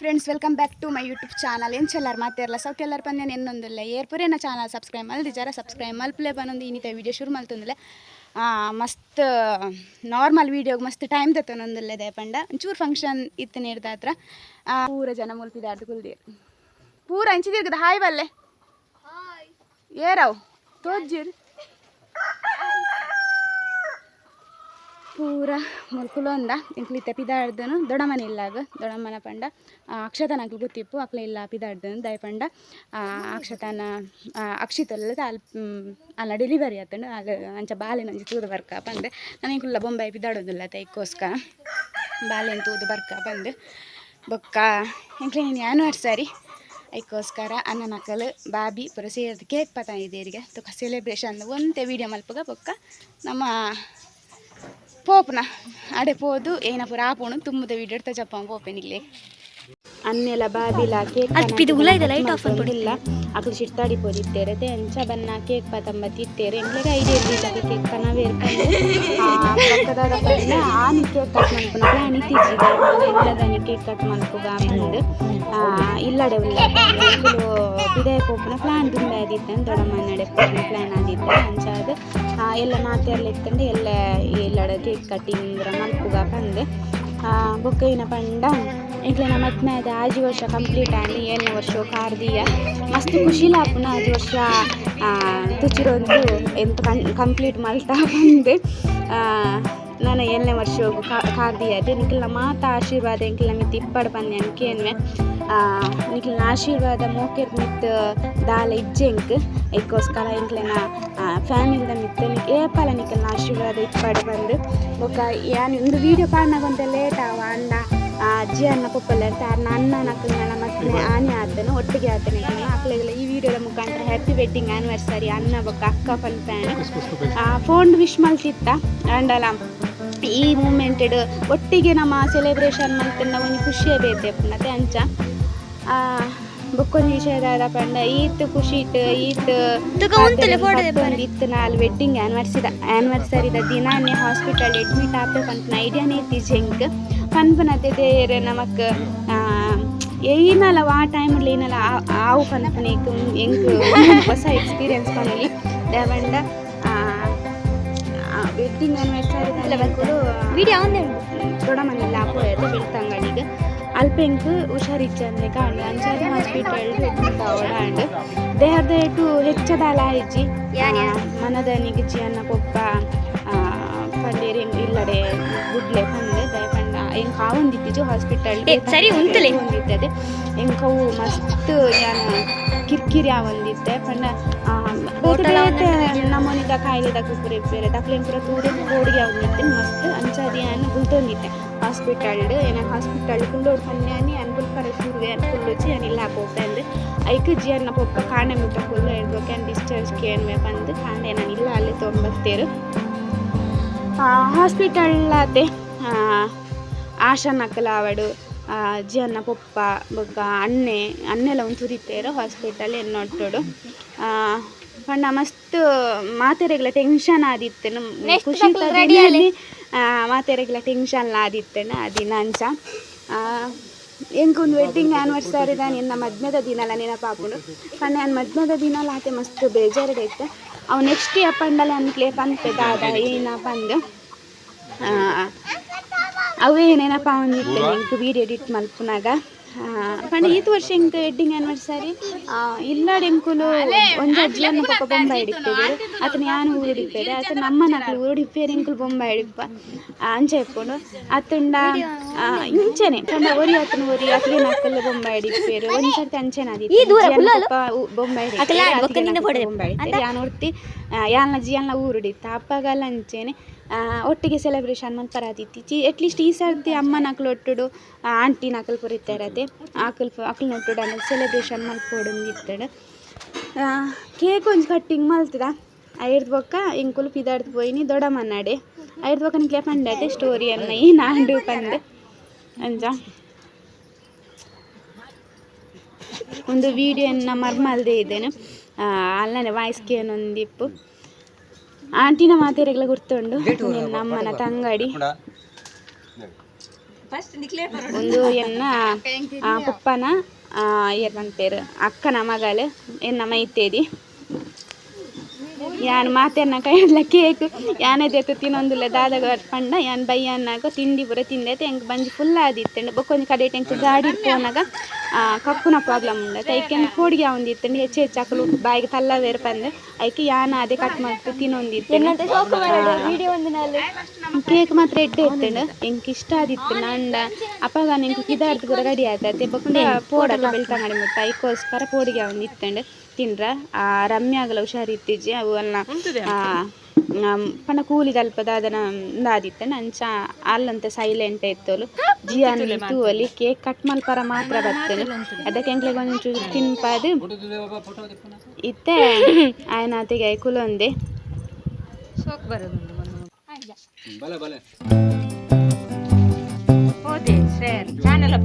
Friends welcome back to my YouTube channel ಏನು ಚೆಲ್ಲಾರ ಮಾತಾಡಲ್ಲ ಸೌತ್ ಎಲ್ಲರ ಪಂದ್ಯ ಎನ್ನೊಂದಿಲ್ಲ ಏರ್ಪುರೇ ನಾ ಚಾನಲ್ ಸಬ್ಸ್ಕ್ರೈಬ್ ಮಲ್ದಿ ಜರ ಸಬ್ಸ್ಕ್ರೈಬ್ ಮಲ್ಪಲೆ ಬಂದೊಂದು ಇನ್ನಿತ ವೀಡಿಯೋ ಶುರು ಮಲ್ತೊಂದಿಲ್ಲ ಮಸ್ತ್ ನಾರ್ಮಲ್ ವೀಡಿಯೋಗೆ ಮಸ್ತ್ ಟೈಮ್ ದತ್ತೊಂದಿಲ್ಲ ದಯಪಂಡ. ಒಂಚೂರು ಫಂಕ್ಷನ್ ಇತ್ತು ನೀಡ್ದ ಹತ್ರ. ಪೂರ ಜನ ಮುಲ್ಪಿದಾರ್ದು ಕುಲ್ದಿ. ಪೂರ ಹಂಚಿದಿರ್ಗದ ಹಾಯ್ ಬಲ್ಲೆ. ಏರವ್ ತೋಜ್ಜಿರ್. ಪೂರ ಮುಲ್ಕುಲೊಂದ ಇಂಕ್ಲಿತ್ತ ಪಿದಾಡ್ದನು ದೊಡಮನೆ ಇಲ್ಲಾಗ ದೊಡಮ್ಮನ ಪಂಡ. ಅಕ್ಷತನ ಅಕ್ಲು ಗೊತ್ತಿಪ್ಪು. ಅಕ್ಲ ಇಲ್ಲ, ಪಿದಾಡ್ದನು. ದಯ ಪಂಡ. ಅಕ್ಷತನ ಅಕ್ಷಿತ ಅಕ್ಷಿತಲ್ಲ ಅಲ್ ಅಲ್ಲ ಡೆಲಿವರಿ ಆತಂಡು ಆಗ ಅಂಚ ಬಾಲೆ ನಂಜಿ ತೂದು ಬರ್ಕ ಬಂದೆ. ನನಗೆ ಕುಲ್ಲ ಬೊಂಬೈ ಪಿದಾಡೋದಿಲ್ಲ ತೈಕೋಸ್ಕರ ಬಾಲೆನ ತೂದು ಬರ್ಕ ಬಂದು. ಬೊಕ್ಕ, ಎಂಕ್ಲೆ ನೀನು ಆ್ಯನಿವರ್ಸರಿ ಅದಕ್ಕೋಸ್ಕರ ಅನ್ನ ನಕಲು ಬಾಬಿ ಪುರ ಸೇರಿದ ಕೇಕ್ ಪತ ಇದೀರಿಗೆ ತುಕ ಸೆಲೆಬ್ರೇಷನ್ ಒಂದೇ ವೀಡಿಯೋ ಮಲ್ಪಗ ಬೊಕ್ಕ. ನಮ್ಮ ಪೋಪುನ ಅಡೆ ಪೋದು ಏನ ಪೂರ ಆಪುಣು ತುಂಬದ ವೀಡಿಯೋ ಇಡ್ತಾ ಜಪ್ಪ ಪೋಪೆನಿಗ್ಲೆ ಅನ್ನೆಲ್ಲ ಬಾಬಿಲ ಕೇಕ್ ಲೈಟ್ ಆಫ್ ಇಲ್ಲ. ಅಕ್ಲು ಚಿಟ್ಟಾಡಿ ಪೋದಿತ್ತೇರೆ ತೆ ಅಂಚ ಬನ್ನ ಕೇಕ್ ಪತಂಬ ತಿತ್ತೇರೆ. ಎಂಗ್ಲೆಗೆ ಐಡಿಯಾ ಇರ್ಲಿಲ್ಲ ಕೇಕ್ ಕನವೇ ಇರ್ಕೊಂಡು. ಆನಿ ಕೇಕ್ ಕಟ್ ಮಾಡ್ಕೊಂಡು ಪ್ಲಾನ್ ಇತ್ತೀಚಿಗೆ ಇಲ್ಲದಾನಿ ಕೇಕ್ ಕಟ್ ಮನ್ಪುಗ ಆಮೇಲೆ. ಇಲ್ಲಡೆ ಉಲ್ಲ ಬಿದಾಯ ಪೋಪುನ ಪ್ಲಾನ್ ತುಂಬ ಆದಿತ್ತು ದೊಡ್ಡಮ್ಮ ನಡೆ ಪೋಪನ ಪ್ಲಾನ್ ಆದಿತ್ತು ಅಂಚ ಅದು ಆ, ಎಲ್ಲ ಮಾತಾಡಲಿ ಇತ್ತಂಡೆ ಎಲ್ಲ ಇಲ್ಲಡೆ ಕೇಕ್ ಕಟ್ಟಿಂಗ್ ಮಲ್ಪುಗ ಆ ಬೊಕ್ಕೈನ ಪಂಡ? ಎಂಕ್ಲೆನ ಮದ್ಮೆದ ಆಜಿ ವರ್ಷ ಕಂಪ್ಲೀಟ್ ಆಗಿ ಏಳನೇ ವರ್ಷ వర్ష ಮಸ್ತ್ ಖುಷಿಲ ಆಪುನ ಆಜಿ ವರ್ಷ ಆ, ತುಚಿರೊಂದು ಎಂತ ಕಂಪ್ಲೀಟ್ ಮಲ್ತಾ ಬಂದೆ. ನಾನು ಏಳನೇ ವರ್ಷ ಕಾರ್ದಿ ಅದು ನಿಖಿಲ್ನ ಮಾತ ಆಶೀರ್ವಾದ ಎಂಕ್ಲ ಮಿತ್ ಇಪ್ಪಡ್ ಬಂದೆ ಅನ್ಕೇನ್ವೆ ನಿಖಿಲ್ನ ಆಶೀರ್ವಾದ ಮೋಕೆರ್ ಮಿತ್ ದಾಲ ಇಜ್ಜೆಂಕ್ ಎಕ್ಕೋಸ್ಕರ ಎಂಕ್ಲೆನ ಫ್ಯಾಮಿಲಿದ ಮಿತ್ ಏಪಲ ನಿಖಿಲ್ನ ಆಶೀರ್ವಾದ ಇಪ್ಪಡ್ ಬಂದು. ಬೊಕ್ಕ ಯಾನ್ ಒಂದು ವೀಡಿಯೋ ಪಾಡ್ನಾಗೊಂತ ಲೇಟ್ ಆವ ಅಂಡ ಆ ಅಜ್ಜಿ ಅನ್ನ ಪಪ್ಪಲ್ಲ ಅಂತ ಅನ್ನ ನಕ್ಕಲ್ನೆಲ್ಲ ಮತ್ತೆ ಆನೆ ಆತನ ಒಟ್ಟಿಗೆ ಆತನೆ ಮಕ್ಕಳಿಗೆಲ್ಲ ಈ ವಿಡಿಯೋದ ಮುಖಾಂತರ ಹ್ಯಾಪಿ ವೆಡ್ಡಿಂಗ್ ಆ್ಯನಿವರ್ಸರಿ ಅನ್ನ ಬಕ್ಕ ಅಕ್ಕ ಪನ್ಪ್ಯಾನ್ ಫೋನ್ ವಿಶ್ ಮಲ್ತಿತ್ತ ಅಂಡಲ. ಈ ಮೂಮೆಂಟೆಡ್ ಒಟ್ಟಿಗೆ ನಮ್ಮ ಸೆಲೆಬ್ರೇಷನ್ ಮಂತ್ ಒಂದು ಖುಷಿಯೇ ಬೇತೆ ಮತ್ತೆ ಅಂಚ. ಆ, ಬೊಕ್ಕೊಂದು ವಿಷಯದ ಪಂಡ ಈತ್ ಖುಷಿ ಇಟ್ಟು ಈತ್ ಇತ್ತು ನಾಲ್ ವೆಡ್ಡಿಂಗ್ ಆ್ಯನಿವರ್ಸಿದ ಆ್ಯನಿವರ್ಸರಿದ ದಿನಾನೇ ಹಾಸ್ಪಿಟಲ್ ಅಡ್ಮಿಟ್ ಆಪೆ ಪಂಪನ ಐಡಿಯಾನೇ ಇತ್ತು ಜೆಂಕ್ ಪನ್ಪನತೆ ದೇರೆ ನಮಕ್ ಏನಲ್ಲ ಆ ಟೈಮಲ್ಲಿ ಏನಲ್ಲ ಆವು ಪನ್ಪನ ಎಂಕ್ ಹೊಸ ಎಕ್ಸ್ಪೀರಿಯನ್ಸ್ ಪನ್ಲಿ ದೇವಂಡ ವೆಡ್ಡಿಂಗ್ ಆ್ಯನಿವರ್ಸರಿ ವಿಡಿಯೋ ದೊಡ್ಡ ಮನೆಯಲ್ಲಿ ಇರುತ್ತೆ ಬೆಳ್ತಂಗಡಿಗೆ ಅಲ್ಪೆಂಕ್ ಹುಷಾರಿಚ್ಚಂದ್ರೆ ಕಾಂಡು ಅಂಚಾದ ಹಾಸ್ಪಿಟಲ್ ಅಡ್ಮಿಟ್ ದೇಹದ ದೇ ಹೆಚ್ಚದ ದ ಟು ಹೆಚ್ಚದಾಲ ಇಜ್ಜಿ ಯಾನ್ ಯಾನ್? ಮನದನಿಗೆ ಜಿ ಅನ್ನ ಕೊಪ್ಪ ಪಂಡೇರಿ ಇಲ್ಲಡೆ ಗುಡ್ಲೆ ಪಂಡೆ ದಯ ಪಂಡ ಎಂಕ್ ಹಾವೊಂದಿತ್ತಿಜು ಹಾಸ್ಪಿಟಲ್ ಸರಿ ಉಂತುಲೆ. ಹೊಂದಿತ್ತದೆ ಕೌ ಮಸ್ತ್ ಯಾನ ಕಿರ್ಕಿರಿ ಆವೊಂದಿತ್ತೆ ಪಂಡ ಹೋಟೆಲ್ ನಮ್ಮನಿದ ಕಾಯಿಲೆದ ಕುಕ್ಕುರೆ ಬೇರೆ ದಕ್ಲೆನ್ ಪೂರ ತೂದೆ ಬೋಡಿಗೆ ಆವೊಂದಿತ್ತೆ ಮಸ್ತ್ ಅಂಚಾದಿ ಯಾನು ಗುಲ್ತೊಂದಿತ್ತೆ ಹಾಸ್ಪಿಟಲ್ ಏನ ಹಾಸ್ಪಿಟಲ್ ಕುಲ್ಲೋಡ್ ಪನ್ಯಾನಿ ಅನ್ಕುಲ್ ಪರ ಶುರುವೆ ಅನ್ಕುಲ್ಲುಚಿ ಅನಿಲ್ಲ ಹಾಕೋಪಂದು ಐಕ್ ಜಿ ಅನ್ನ ಪಪ್ಪ ಕಾಣೆ ಮುಟ್ಟ ಕುಲ್ಲು ಹೇಳ್ಬೇಕು ಕ್ಯಾನ್ ಡಿಸ್ಚಾರ್ಜ್ ಕೇನ್ವೆ ಬಂದು ಕಾಣೆ ನಾನು ಇಲ್ಲ ಅಲ್ಲಿ ತೊಂಬತ್ತೇರು. ಹಾಸ್ಪಿಟಲ್ ಅದೇ ಆಶಾ ನಕಲ ಅವಡು ಅಜ್ಜಿ ಅನ್ನ ಪಪ್ಪ ಬೊಕ್ಕ ಅಣ್ಣೆ ಅನ್ನೆಲ್ಲ ಒಂದು ತುರಿತೇರು ಹಾಸ್ಪಿಟಲ್ ಎನ್ನೊಟ್ಟೋಡು ಪಂಡ ಮಸ್ತ್ ಮಾತೆರೆಗ್ಲ ಟೆನ್ಷನ್ ಆದಿತ್ತು. ನಮ್ಮ ಖುಷಿ. ಮಾತೆರೆಗ್ಲ ಟೆನ್ಷನ್ ಆದಿತ್ತೇನ ಆ ದಿನ ಅಂಚ ಎಂಕೊಂದು ವೆಡ್ಡಿಂಗ್ ಆ್ಯನಿವರ್ಸರಿದ ನಿನ್ನ ಮದ್ಮೆದ ದಿನಲ ನೆನಪಾಪುಂಡು ಪಂಡ ನಾನು ಮದ್ಮೆದ ದಿನಲ ಆತೆ ಮಸ್ತ್ ಬೇಜಾರಿಗೈತೆ. ಅವು ನೆಕ್ಸ್ಟ್ ಅಪ್ಪಂಡಲೆ ಅನ್ಕ್ಲೆ ಪನ್ಪೆ ದಾದ ಏನಪ್ಪ ಅಂದು ಅವೇ ನೆನಪ ಒಂದಿತ್ತು ನಿಂಗೆ? ವೀಡಿಯೋ ಎಡಿಟ್ ಮಲ್ಪುನಾಗ ಪಂಡ ಈತ್ ವರ್ಷ ಹೆಂಗೆ ವೆಡ್ಡಿಂಗ್ ಆ್ಯನಿವರ್ಸರಿ ಇಲ್ಲ ಎಂಕುಲು ಒಂದು ಅಜ್ಜಿಯನ್ನು ಪಪ್ಪ ಬೊಂಬ ಹಿಡಿತಿದ್ರು ಆತನ ಯಾನು ಊರಿಡಿಪ್ಪೇರೆ? ಆತ ನಮ್ಮ ಉರುಡಿ ಊರಿಡಿಪ್ಪೇರೆ ಎಂಕುಲು ಬೊಂಬ ಹಿಡಿಪ್ಪ. ಆ, ಅಂಚ ಇಪ್ಪುಂಡು ಆತುಂಡ ಆ, ಇಂಚನೆ ಒರಿ ಆತನ ಒರಿ ಅಕ್ಲೆ ನಕಲು ಬೊಂಬ ಹಿಡಿಪ್ಪೇರು. ಒಂಚರ್ತಿ ಅಂಚೆನ ಈ ದೂರ ಕುಲ್ಲಾಲು? ಬೊಂಬ ಅಕ್ಲೆ ಆಡ್ ಬೊಕ್ಕ ನಿನ್ನ ಪೊಡೆ ಬೊಂಬ ಹಿಡಿತಾರೆ ಯಾನ್ ಯಾಲ್ನ ಜಿಯಲ್ನ ಊರುಡಿತ್ತ. ಅಪ್ಪಗಲ್ಲ ಅಂಚೆನೆ ಆ, ಒಟ್ಟಿಗೆ ಸೆಲೆಬ್ರೇಷನ್ ಮಲ್ಪರಾದಿತ್ತಿ ಚಿ ಅಟ್ಲೀಸ್ಟ್ ಈ ಸರ್ತಿ ಅಮ್ಮ ನಕಲು ಒಟ್ಟುಡು ಆಂಟಿ ನಕಲು ಪುರಿತಾರದೆ ಆಕಲ್ ಆಕಲ್ ನೊಟ್ಟುಡು ಅನ್ನೋದು ಸೆಲೆಬ್ರೇಷನ್ ಮಲ್ಪೋಡು ಇತ್ತಡು. ಕೇಕ್ ಒಂಜಿ ಕಟ್ಟಿಂಗ್ ಮಲ್ತದ. ಬೊಕ್ಕ ಇಂಕುಲು ಪಿದಾಡ್ದು ಪೋಯಿನಿ ದೊಡ್ಡ ಮನ್ನಾಡೆ. ಐರ್ದು ಬೊಕ್ಕ ನಿಕ್ಲೆ ಪಂಡತೆ ಸ್ಟೋರಿ ಅನ್ನ ಈ ನಾಂಡು ಪಂಡೆ ಅಂಜ. ಒಂದು ವಿಡಿಯೋನ ಮರ್ಮಲ್ದೇ ಇದ್ದೇನೆ. ಅಲ್ಲನೆ ವಾಯ್ಸ್ಗೆ ಒಂದಿಪ್ಪು ಆಂಟಿನ ಮಾತೆರೆಗ್ಲ ಗುರ್ತುಂಡು. ನಿನ್ನ ಅಮ್ಮನ ತಂಗಡಿ. ಒಂದು ಎನ್ನ ಆ, ಪುಪ್ಪನ ಏನಂತೇರು ಅಕ್ಕನ ಮಗಳು ಎನ್ನ ಮೈತೇದಿ ಯಾನ್ ಮಾತೆರ್ನ ಕೈಯಲ್ಲ ಕೇಕ್, ಯಾನೆ ದೇತು ತಿನ್ನೊಂದುಲ್ಲ. ದಾದಾಗ ಪಂಡ, ಯಾನ್ ಬೈಯನ್ನಾಗ ತಿಂಡಿ ಪೂರ ತಿಂದೈತೆ. ಹೆಂಗೆ ಬಂಜಿ ಫುಲ್ ಆದಿತ್ತೆ ಬೊಕ್ಕೊಂದು ಕಡೆ ಟೆಂಕ್ ಗಾಡಿ ಪೋನಾಗ ಕಪ್ಪುನ ಪ್ರಾಬ್ಲಮ್ ಉಂಡತೆ ಐಕೆ ಕೋಡಿಗೆ ಒಂದಿತ್ತಂಡು ಹೆಚ್ಚು ಹೆಚ್ಚು ಹಾಕಲು ಬಾಯಿಗೆ ತಲ್ಲ ಬೇರೆ ಬಂದೆ ಐಕೆ ಯಾನ ಅದೇ ಕಟ್ ಮಾಡ್ತು ನಾಳೆ ಕೇಕ್ ಮಾತ್ರ ಎಡ್ಡೆ ಇತ್ತಂಡು. ಎಂಕ್ ಇಷ್ಟ ಆದಿತ್ತು ನಂಡ ಅಪ್ಪಾಗ ನಿಂಗೆ ಕಿದಾರ್ದು ಕೂಡ ರೆಡಿ ಆಯ್ತೈತೆ ಬೊಕ್ಕಂಡ ಪೋಡಲ್ಲ ಬೆಳ್ತಂಗಡಿ ಮುಟ್ಟ. ಐಕೋಸ್ಕರ ಪೋಡಿಗೆ ಒಂದು ಇತ್ತಂಡು. ತಿನ್ರ ಆ ರಮ್ಯಾಗಲ ಇತ್ತೀಜಿ ಅವು ಅಲ್ಲ ಪಂಡ ಕೂಲಿ ತಲ್ಪದ ಅದನ್ನ ದಾದಿತ್ತಂಡು ಅಂಚ ಅಲ್ಲಂತ ಸೈಲೆಂಟ್ ಇತ್ತೋಲು ಜಿಯಾನ್ ತೂವಲಿ ಕೇಕ್ ಕಟ್ ಮಲ್ಪರ ಮಾತ್ರ ಬರ್ತೇನೆ. ಅದಕ್ಕೆ ಎಂಕ್ಲೆಗೆ ಒಂಚೂರು ತಿನ್ಪಾದು. ಇತ್ತೆ. ಆಯ್ನಾತಿಗೆ ಕುಲೊಂದೆ ಬಲೆ ಬಲೆ. ಹೋದೆ ಸರ್. ಚಾನಲ್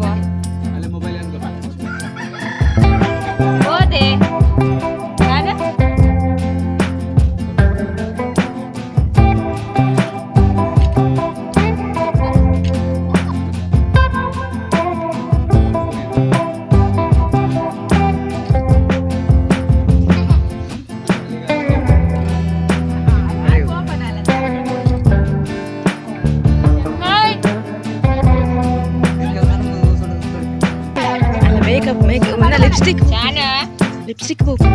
ಲಿಪ್ಸ್ಟಿಕ್ ಲಿಪ್ಸ್ಟಿಕ್ ಬೇಕು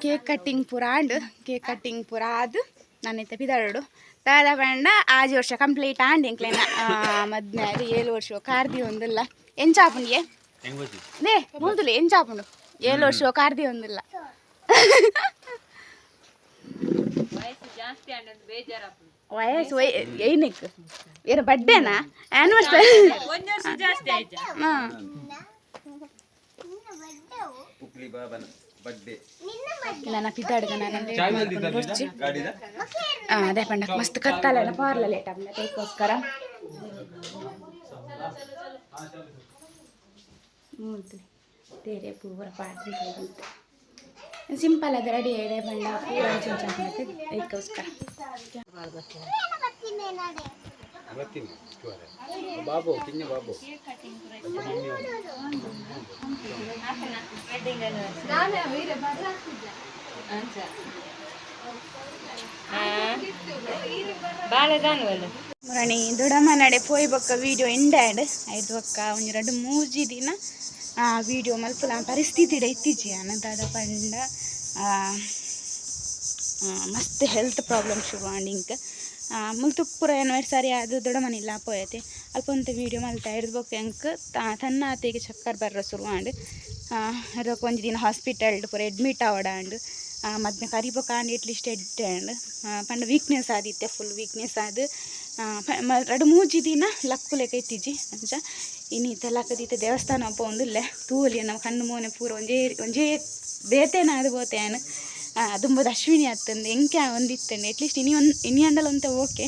ಕೇಕ್ ಕಟ್ಟಿಂಗ್ ಪೂರ ಆಂಡ್ ಕೇಕ್ ಕಟ್ಟಿಂಗ್ ಪೂರ ಆದ್. ನನ್ನೈತೆ ಪಿದಾಡು ಪಂಡ ಆಜು ವರ್ಷ ಕಂಪ್ಲೀಟ್ ಆಂಡ್ ಎಂಕ್ಲೆನ ಮದ್ನೆ ಅದು ಏಳು ವರ್ಷ ಕಾರ್ದಿ ಒಂದಿಲ್ಲ. ಎಂಚಾಪುಂಡಿಗೆ ನೇ ಮೂದುಲೆ ಎಂಚಾಪುಂಡು ಏಳು ವರ್ಷ ಕಾರ್ದಿ ಒಂದಿಲ್ಲ. ವಯಸ್ಸು ವಯ ಏನಕ್ಕೆ? ಏನು ಬಡ್ಡೇನಾ ಆ್ಯನಿವರ್ಸರಿ ಹಾಂ. ಪುಕ್ಲಿ ಬಾಬನ. ಬಡ್ಡೆ ನನ್ನ ಪಿದಾಡ್ಗ ನಾನು ಚಾಯ್ ಬಂದಿದ್ದ ಗಾಡಿದ? ಅದೇ ಪಂಡ ಮಸ್ತ್ ಕತ್ತಲ್ಲ ಪಾರ್ಲ ಲೇಟ್ ಆಗ್ತದೆ ಅದಕ್ಕೋಸ್ಕರ ತೇರೆ ಪೂರ ಪಾತ್ರೆ ಸಿಂಪಲ್ ಅದು ರೆಡಿ ಇದೆ ಪಂಡ ಪೂರ ಅದಕ್ಕೋಸ್ಕರ ಬರ್ತೀನಿ ಬಾಬು ತಿನ್ನ ಬಾಬು ಬಾಳೆದಾನು ಅಲ್ಲ ಮುರಣಿ ದೊಡ್ಡಮ್ಮ ನಡೆ ಪೋಯ್ ಬೊಕ್ಕ ವಿಡಿಯೋ ಎಂಡಾಡ್ ಐದು ಬೊಕ್ಕ ಒಂಜಿ ಎರಡು ಮೂಜಿ ದಿನ ಆ ವಿಡಿಯೋ ಮಲ್ಪುಲ ಪರಿಸ್ಥಿತಿ ಇತ್ತೀಚೆ ಅನ್ನದಾದ ಪಂಡ ಆ, ಆ, ಮಸ್ತ್ ಹೆಲ್ತ್ ಪ್ರಾಬ್ಲಮ್ ಶುರು ಆಂಡ್ ಇಂಕ್ ಮುಲ್ತು ಪೂರ ಸಾರಿ ಅದು ದೊಡ್ಡ ಮನೆಲ್ಲ ಪೋಯತೆ ಅಲ್ಪ ಒಂದು ವಿಡಿಯೋ ಮಲ್ತಾ ಬೊಕ್ಕ ಎಂಕ್ ತನ್ನ ಆತೆಗೆ ಚಕ್ಕರ್ ಬರ್ರ ಶುರು ಆಂಡ್ ಅದಕ್ಕೆ ಒಂದು ದಿನ ಹಾಸ್ಪಿಟಲ್ ಪೂರ ಅಡ್ಮಿಟ್ ಆವಡಾಂಡ್ ಮದ್ನ ಎಟ್ಲೀಸ್ಟ್ ಅಂಡ್ ಪಂಡ ವೀಕ್ನೆಸ್ ಆದಿತ್ತೆ ಫುಲ್ ವೀಕ್ನೆಸ್ ಆದ್. ಎರಡು ಮೂಜಿ ದಿನ ಲಕ್ಕು ಲೆಕ್ಕ ಇತ್ತೀಜಿ ಅಂಚ. ಇನ್ನಿತ ಲಕ್ಕದಿತ್ತ ದೇವಸ್ಥಾನ ಪೋಂದುಲ್ಲೆ ತೂವಲಿ ನಮ್ಮ ಕಣ್ಣು ಮೋನೆ ಪೂರ ಒಂಜೇ ಒಂಜೇ ಬೇತೆನ ಅದು ಪೋತೆಯಾನು ದುಂಬುದು ಅಶ್ವಿನಿ ಅತ್ತಂದು ಎಂಕೆ ಒಂದಿತ್ತಂಡು ಅಟ್ಲೀಸ್ಟ್ ಇನಿ ಒಂದು, ಇನಿ ಅಂಡಲ್ ಅಂತ ಓಕೆ.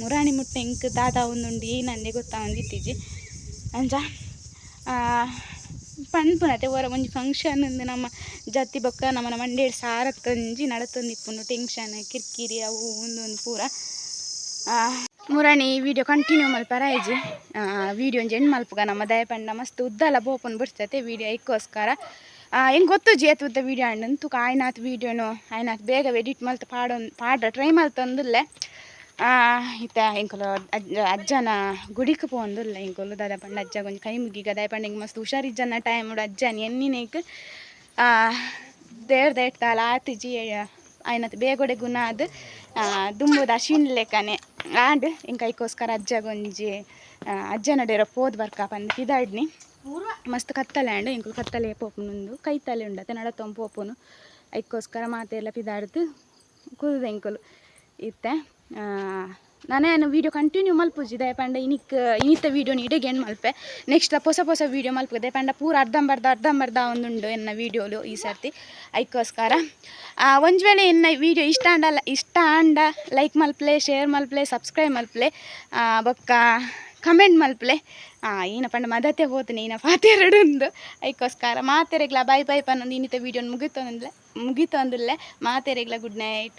ಮುರಾಣಿ ಮುಟ್ಟ ಎಂಕ್ ದಾದ ಒಂದುಂಡು ಏನಂದೆ ಗೊತ್ತಾ ಒಂದಿತ್ತಿಜ್ಜಿ ಅಂಚ ಪನ್ಪುನತೆ ಹೊರ ಒಂಜಿ ಫಂಕ್ಷನ್ ಅಂದು ನಮ್ಮ ಜತ್ತಿ ಬೊಕ್ಕ ನಮ್ಮನ ಮಂಡೇಡ್ ಸಾರ ಕಂಜಿ ನಡತೊಂದಿಪ್ಪುಂಡು ಟೆನ್ಷನ್ ಕಿರಿಕಿರಿ ಅವು ಒಂದೊಂದು ಪೂರ. ಮುರಾಣಿ ವಿಡಿಯೋ ಕಂಟಿನ್ಯೂ ಮಲ್ಪರ ಐಜಿ. ವಿಡಿಯೋ ಒಂಜಿ ಎಣ್ಣೆ ಮಲ್ಪುಗ, ನಮ್ಮ ದಯಪಂಡ ಮಸ್ತ್ ಉದ್ದಲ ಬೋಪನ್ ಬಿಡ್ತೈತೆ ವಿಡಿಯೋ ಐಕ್ಕೋಸ್ಕರ ಹೆಂಗೆ ಗೊತ್ತು ಜೇತು ಉದ್ದ ವಿಡಿಯೋ ಅಣ್ಣ ತುಕ ಆಯ್ನಾತ್ ವೀಡಿಯೋನೋ ಆಯ್ನಾತ್ ಬೇಗ ಎಡಿಟ್ ಮಲ್ತ ಪಾಡೋ ಪಾಡ ಟ್ರೈ ಮಲ್ತಂದುಲ್ಲೆ ಇತ್ತ ಇತ ಅಜ್ಜ ಅಜ್ಜನ ಗುಡಿಕ್ ಪೋಂದಿಲ್ಲ ಇಂಕೊಲು ದಾದ ಪಂಡ ಅಜ್ಜ ಕೊಂಚ ಕೈ ಮುಗಿ ಗದಾಯ ಪಂಡ ಹಿಂಗೆ ಮಸ್ತ್ ಹುಷಾರಿಜ್ಜನ ಟೈಮ್ ಅಜ್ಜನ ಎನ್ನಿನೇಕ್ ದೇವ್ರ ದೇಟ್ತಾಲ ಆತಿಜಿ ಆಯ್ನತ್ ಬೇಗೊಡೆ ಗುಣ ಅದು ದುಂಬುದ ಅಶ್ವಿನ್ ಲೆಕ್ಕನೆ ಆಂಡ್ ಇಂಕೈಕೋಸ್ಕರ ಅಜ್ಜ ಗೊಂಜಿ ಅಜ್ಜನ ಡೇರ ಪೋದ್ ಬರ್ಕ ಪಂದ್ ಮಸ್ತ್ ಕತ್ತಲೆ ಅಂಡ್ ಇಂಕುಲು ಕತ್ತಲೆ ಪೋಪುನುಂದು ಕೈತಲೆ ಉಂಡತೆ ತೊಂಪು ಒಪ್ಪುನು ಐಕ್ಕೋಸ್ಕರ ಮಾತೆಲ್ಲ ಪಿದಾಡ್ದು ಕುದುದ ಇಂಕುಲು ಇತ್ತೆ ನಾನೇನು ವೀಡಿಯೋ ಕಂಟಿನ್ಯೂ ಮಲ್ಪುಜಿ. ದಯಪಂಡ ಇನಿಕ್, ಇನಿತ ವೀಡಿಯೋ ನೀಡೆ ಗೆಣ್ ಮಲ್ಪೆ? ನೆಕ್ಸ್ಟ್ ಹೊಸ ಹೊಸ ವೀಡಿಯೋ ಮಲ್ಪೆ ದಯಪಂಡ ಪೂರ ಅರ್ಧಂಬರ್ಧ ಅರ್ಧಂಬರ್ಧ ಒಂದುಂಡು ಎನ್ನ ವೀಡಿಯೋಲು ಈ ಸರ್ತಿ. ಐಕೋಸ್ಕರ ಒಂದು ವೇಳೆ ಎನ್ನ ವೀಡಿಯೋ ಇಷ್ಟ ಅಂಡ ಇಷ್ಟ ಅಂಡ ಲೈಕ್ ಮಲ್ಪ್ಲೆ ಶೇರ್ ಮಲ್ಪ್ಲೆ ಸಬ್ಸ್ಕ್ರೈಬ್ ಮಲ್ಪ್ಲೆ. ಬೊಕ್ಕ ಕಮೆಂಟ್ ಮಲ್ಪಲೆ ಈನ ಪಂಡ ಮದತೆ ಹೋತೀನಿ ಈನ ಪಾತೆರಡುಂದು ಐಕೋಸ್ಕರ ಮಾತೆರೆಗ್ಲ ಬೈ ಬೈ ಪನ್ನೊಂದು ಇನ್ನಿತ ವೀಡಿಯೋನ ಮುಗಿತೊಂದಿಲ್ಲ ಮುಗಿತೊಂದಿಲ್ಲ ಮಾತೆರೆಗ್ಲ ಗುಡ್ ನೈಟ್